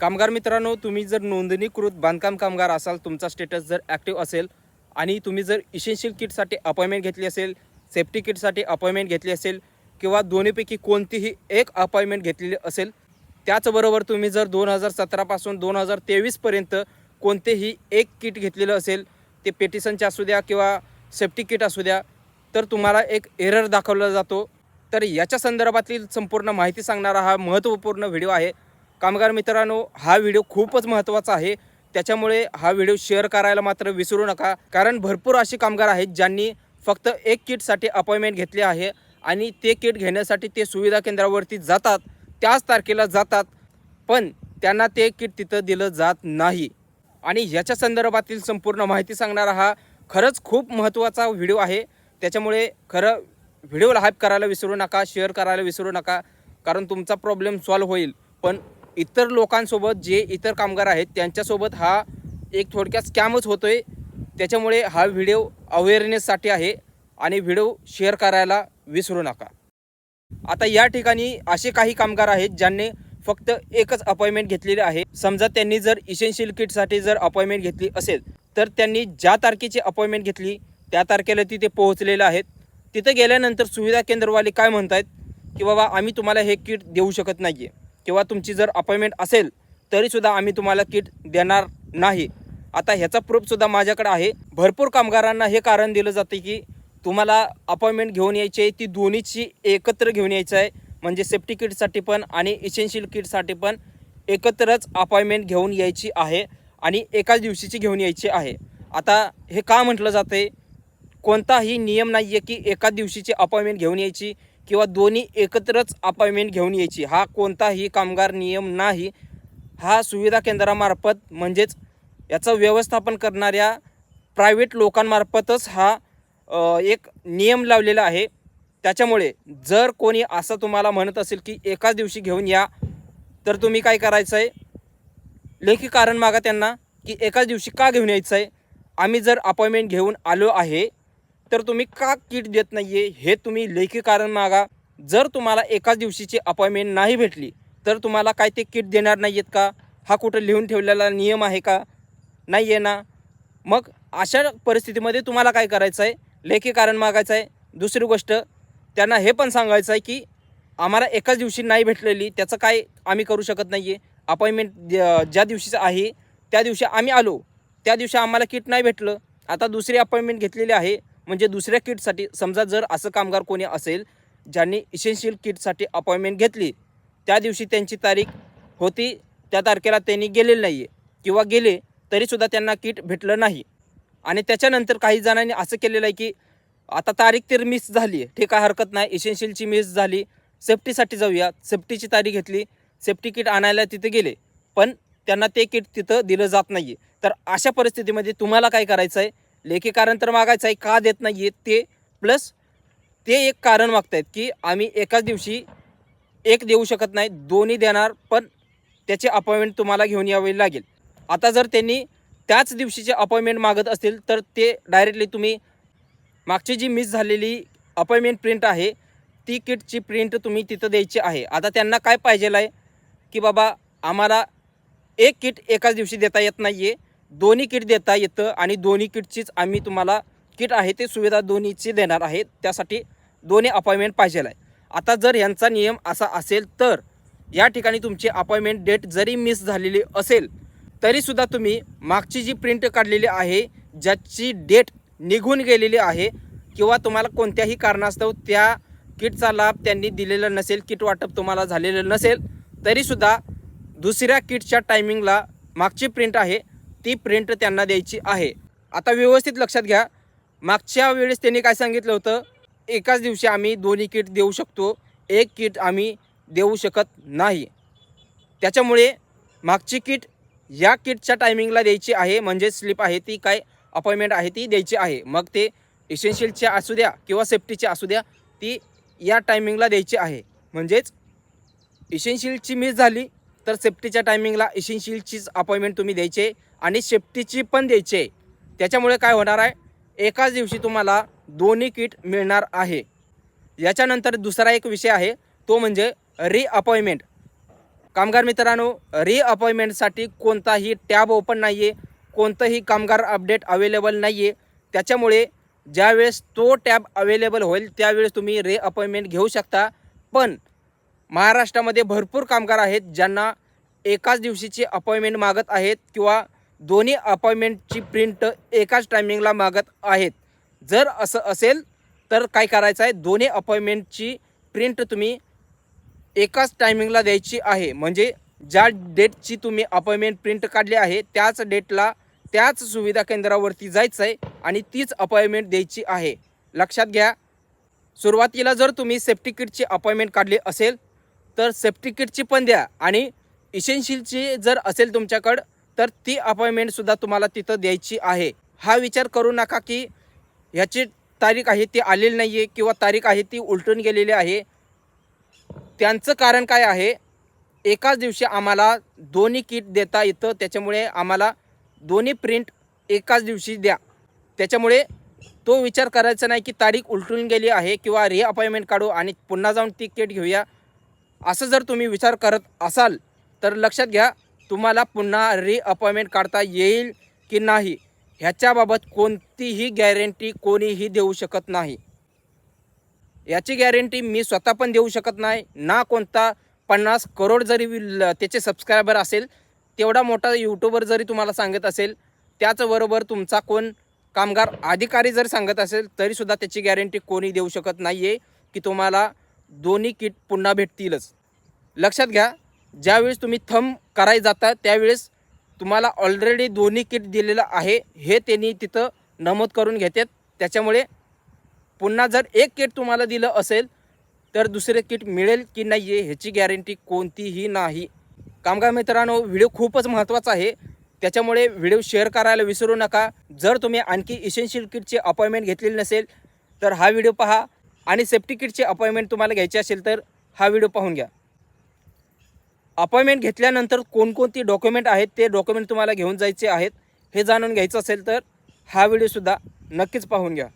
कामगार मित्रांनो तुम्ही जर नोंदणीकृत बांधकाम कामगार असाल तुमचा स्टेटस जर ॲक्टिव्ह असेल आणि तुम्ही जर इसेन्शियल किटसाठी अपॉइंटमेंट घेतली असेल सेफ्टी किटसाठी अपॉइंटमेंट घेतली असेल किंवा दोन्हीपैकी कोणतीही एक अपॉइंटमेंट घेतलेली असेल त्याचबरोबर तुम्ही जर दोन हजार सतरापासून दोन हजार तेवीसपर्यंत कोणतेही एक किट घेतलेलं असेल ते पेटिसनचे असू द्या किंवा सेफ्टी किट असू द्या तर तुम्हाला एक एरर दाखवला जातो. तर याच्या संदर्भातील संपूर्ण माहिती सांगणारा हा महत्त्वपूर्ण व्हिडिओ आहे. कामगार मित्रांनो हा व्हिडिओ खूपच महत्त्वाचा आहे. त्याच्यामुळे हा व्हिडिओ शेअर करायला मात्र विसरू नका. कारण भरपूर असे कामगार आहेत ज्यांनी फक्त एक किटसाठी अपॉइंटमेंट घेतली आहे आणि ते किट घेण्यासाठी ते सुविधा केंद्रावरती जातात. त्याच तारखेला जातात पण त्यांना ते किट तिथं दिलं जात नाही. आणि याच्या संदर्भातील संपूर्ण माहिती सांगणारा हा खरंच खूप महत्त्वाचा व्हिडिओ आहे. त्याच्यामुळे खरं व्हिडिओला हाईप करायला विसरू नका शेअर करायला विसरू नका. कारण तुमचा प्रॉब्लेम सॉल्व्ह होईल. पण इतर लोकांसोबत जे इतर कामगार आहेत त्यांच्यासोबत हा एक थोडक्यात स्कॅमच होतोय. त्याच्यामुळे हा व्हिडिओ अवेअरनेससाठी आहे आणि व्हिडिओ शेअर करायला विसरू नका. आता या ठिकाणी असे काही कामगार आहेत ज्यांनी फक्त एकच अपॉइंटमेंट घेतलेली आहे. समजा त्यांनी जर इसेन्शियल किटसाठी जर अपॉइंटमेंट घेतली असेल तर त्यांनी ज्या तारखेची अपॉइंटमेंट घेतली त्या तारखेला तिथे पोहोचलेले आहेत. तिथं गेल्यानंतर सुविधा केंद्रवाले काय म्हणतायत की बाबा आम्ही तुम्हाला हे किट देऊ शकत नाही आहे किंवा तुमची जर अपॉइंटमेंट असेल तरीसुद्धा आम्ही तुम्हाला किट देणार नाही. आता ह्याचा प्रूफसुद्धा माझ्याकडे आहे. भरपूर कामगारांना हे कारण दिलं जातं की तुम्हाला अपॉइंटमेंट घेऊन यायची आहे ती दोन्हीची एकत्र घेऊन यायचं आहे. म्हणजे सेफ्टी किटसाठी पण आणि इसेन्शियल किटसाठी पण एकत्रच अपॉइंटमेंट घेऊन यायची आहे आणि एकाच दिवशीची घेऊन यायची आहे. आता हे का म्हटलं जातं आहे कोणताही नियम नाही आहे की एका दिवशीची अपॉइंटमेंट घेऊन यायची. किंवा दोन्ही एकत्रच अपॉइंटमेंट घेऊन यायची. हा कोणताही कामगार नियम नाही. हा सुविधा केंद्रामार्फत म्हणजेच याचं व्यवस्थापन करणाऱ्या प्रायव्हेट लोकांमार्फतच हा एक नियम लावलेला आहे. त्याच्यामुळे जर कोणी असं तुम्हाला म्हणत असेल की एकाच दिवशी घेऊन या तर तुम्ही काय करायचं आहे लेखी कारण मागा त्यांना की एकाच दिवशी का घेऊन यायचं आहे आम्ही जर अपॉइंटमेंट घेऊन आलो आहे तर तुम्ही का किट देत नाही आहे हे तुम्ही लेखी कारण मागा. जर तुम्हाला एकाच दिवशीची अपॉइंटमेंट नाही भेटली तर तुम्हाला काय ते किट देणार नाही आहेत का? हा कुठं लिहून ठेवलेला नियम आहे का? नाही आहे ना. मग अशा परिस्थितीमध्ये तुम्हाला काय करायचं आहे लेखी कारण मागायचं आहे दुसरी गोष्ट त्यांना हे पण सांगायचं आहे की आम्हाला एकाच दिवशी नाही भेटलेली त्याचं काय आम्ही करू शकत नाही आहे अपॉइंटमेंट ज्या दिवशीचं आहे त्या दिवशी आम्ही आलो. त्या दिवशी आम्हाला किट नाही भेटलं. आता दुसरी अपॉइंटमेंट घेतलेली आहे. म्हणजे दुसऱ्या किटसाठी समजा जर असं कामगार कोणी असेल ज्यांनी इसेन्शियल किटसाठी अपॉइंटमेंट घेतली त्या दिवशी त्यांची तारीख होती त्या तारखेला त्यांनी गेलेलं नाही आहे किंवा गेले तरीसुद्धा त्यांना किट भेटलं नाही. आणि त्याच्यानंतर काही जणांनी असं केलेलं आहे की आता तारीख तर मिस झाली आहे ठीक आहे हरकत नाही इसेन्शियलची मिस झाली सेफ्टीसाठी जाऊया सेफ्टीची तारीख घेतली सेफ्टी किट आणायला तिथे गेले पण त्यांना ते किट तिथं दिलं जात नाही आहे तर अशा परिस्थितीमध्ये तुम्हाला काय करायचं आहे लेखी कारण तर मागायचं आहे का देत नाही आहे ते प्लस ते एक कारण मागतायत की आम्ही एकाच दिवशी एक देऊ शकत नाही दोन्ही देणार पण त्याची अपॉइंटमेंट तुम्हाला घेऊन यावी लागेल. आता जर त्यांनी त्याच दिवशीचे अपॉइंटमेंट मागत असतील तर ते डायरेक्टली तुम्ही मागची जी मिस झालेली अपॉइंटमेंट प्रिंट आहे ती किटची प्रिंट तुम्ही तिथं द्यायची आहे. आता त्यांना काय पाहिजेल आहे की बाबा आम्हाला एक किट एकाच दिवशी देता येत नाही आहे दोन्ही किट देता येतं आणि दोन्ही किटचीच आम्ही तुम्हाला किट आहे ते सुविधा दोन्हीची देणार आहे. त्यासाठी दोन्ही अपॉइंटमेंट पाहिजेल आहे. आता जर यांचा नियम असा असेल तर या ठिकाणी तुमची अपॉइंटमेंट डेट जरी मिस झालेली असेल तरीसुद्धा तुम्ही मागची जी प्रिंट काढलेली आहे ज्याची डेट निघून गेलेली आहे किंवा तुम्हाला कोणत्याही कारणास्तव त्या किटचा लाभ त्यांनी दिलेला नसेल किट वाटप तुम्हाला झालेलं नसेल तरीसुद्धा दुसऱ्या किटच्या टायमिंगला मागची प्रिंट आहे. ती प्रिंट त्यांना द्यायची आहे. आता व्यवस्थित लक्षात घ्या. मागच्या वेळेस त्यांनी काय सांगितलं होतं? एकाच दिवशी आम्ही दोन्ही किट देऊ शकतो. एक किट आम्ही देऊ शकत नाही. त्याच्यामुळे मागची किट या किटच्या टायमिंगला द्यायची आहे. म्हणजे स्लिप आहे ती काय अपॉइंटमेंट आहे ती द्यायची आहे. मग ते इसेन्शियलचे असू द्या किंवा सेफ्टीची असू द्या ती या टायमिंगला द्यायची आहे. म्हणजेच इसेन्शियलची मिस झाली तर सेफ्टीच्या टायमिंगला इसेन्शियलचीच अपॉइंटमेंट तुम्ही द्यायची. आहे आणि शेफ्टीची पण द्यायची. आहे त्याच्यामुळे काय होणार आहे? एकाच दिवशी तुम्हाला दोन्ही किट मिळणार आहे. याच्यानंतर दुसरा एक विषय आहे तो म्हणजे रिअपॉइंटमेंट कामगार मित्रांनो रिअपॉइंटमेंटसाठी कोणताही टॅब ओपन नाही आहे कोणतंही कामगार अपडेट अवेलेबल नाही आहे त्याच्यामुळे ज्यावेळेस तो टॅब अवेलेबल होईल त्यावेळेस तुम्ही रिअपॉइंटमेंट घेऊ शकता. पण महाराष्ट्रामध्ये भरपूर कामगार आहेत ज्यांना एकाच दिवशीची अपॉइंटमेंट मागत आहेत किंवा दोन्ही अपॉइंटमेंटची प्रिंट एकाच टायमिंगला मागत आहेत. जर असं असेल तर काय करायचं आहे? दोन्ही अपॉइंटमेंटची प्रिंट तुम्ही एकाच टायमिंगला द्यायची आहे. म्हणजे ज्या डेटची तुम्ही अपॉइंटमेंट प्रिंट काढली आहे त्याच डेटला त्याच सुविधा केंद्रावरती जायचं आहे आणि तीच अपॉइंटमेंट द्यायची आहे. लक्षात घ्या सुरुवातीला जर तुम्ही सेफ्टी किटची अपॉइंटमेंट काढली असेल तर सेफ्टी किटची पण द्या आणि इसेन्शियलची जर असेल तुमच्याकडं तर ती अपॉइंटमेंटसुद्धा तुम्हाला तिथं द्यायची आहे. हा विचार करू नका की ह्याची तारीख आहे ती आलेली नाही आहे किंवा तारीख आहे ती उलटून गेलेली आहे. त्यांचं कारण काय आहे? एकाच दिवशी आम्हाला दोन्ही किट देता येतं. त्याच्यामुळे आम्हाला दोन्ही प्रिंट एकाच दिवशी द्या. त्याच्यामुळे तो विचार करायचा नाही की तारीख उलटून गेली आहे किंवा रि अपॉइंटमेंट काढू आणि पुन्हा जाऊन ती किट घेऊया. असं जर तुम्ही विचार करत असाल तर लक्षात घ्या तुम्हाला पुन्हा रिअपॉइंटमेंट काढता येईल की नाही? ह्याच्याबाबत कोणतीही गॅरंटी कोणीही देऊ शकत नाही. याची गॅरंटी मी स्वतः पण देऊ शकत नाही. ना कोणता पन्नास करोड जरी त्याचे सबस्क्रायबर असेल तेवढा मोठा यूट्यूबर जरी तुम्हाला सांगत असेल त्याचबरोबर तुमचा कोण कामगार अधिकारी जर सांगत असेल तरीसुद्धा त्याची गॅरंटी कोणी देऊ शकत नाही आहे की तुम्हाला दोन्ही किट पुन्हा भेटतीलच. लक्षात घ्या ज्यावेळेस तुम्ही थंब कराय जाता त्यावेळेस तुम्हाला ऑलरेडी दोन्ही किट दिलेलं आहे. हे त्यांनी तिथं नमूद करून घेतात. त्याच्यामुळे पुन्हा जर एक किट तुम्हाला दिलं असेल तर दुसरे किट मिळेल की नाही आहे ह्याची गॅरंटी कोणतीही नाही. कामगार मित्रांनो व्हिडिओ खूपच महत्त्वाचा आहे. त्याच्यामुळे व्हिडिओ शेअर करायला विसरू नका. जर तुम्ही आणखी इसेन्शियल किटची अपॉइंटमेंट घेतलेली नसेल तर हा व्हिडिओ पहा. आणि सेफ्टी किटची अपॉइंटमेंट तुम्हाला घ्यायची असेल तर हा व्हिडिओ पाहून घ्या. अपॉइंटमेंट घेतल्यानंतर कोणकोणती डॉक्युमेंट आहेत ते डॉक्युमेंट तुम्हाला घेऊन जायचे आहेत हे जाणून घ्यायचं असेल तर हा व्हिडिओसुद्धा नक्कीच पाहून घ्या.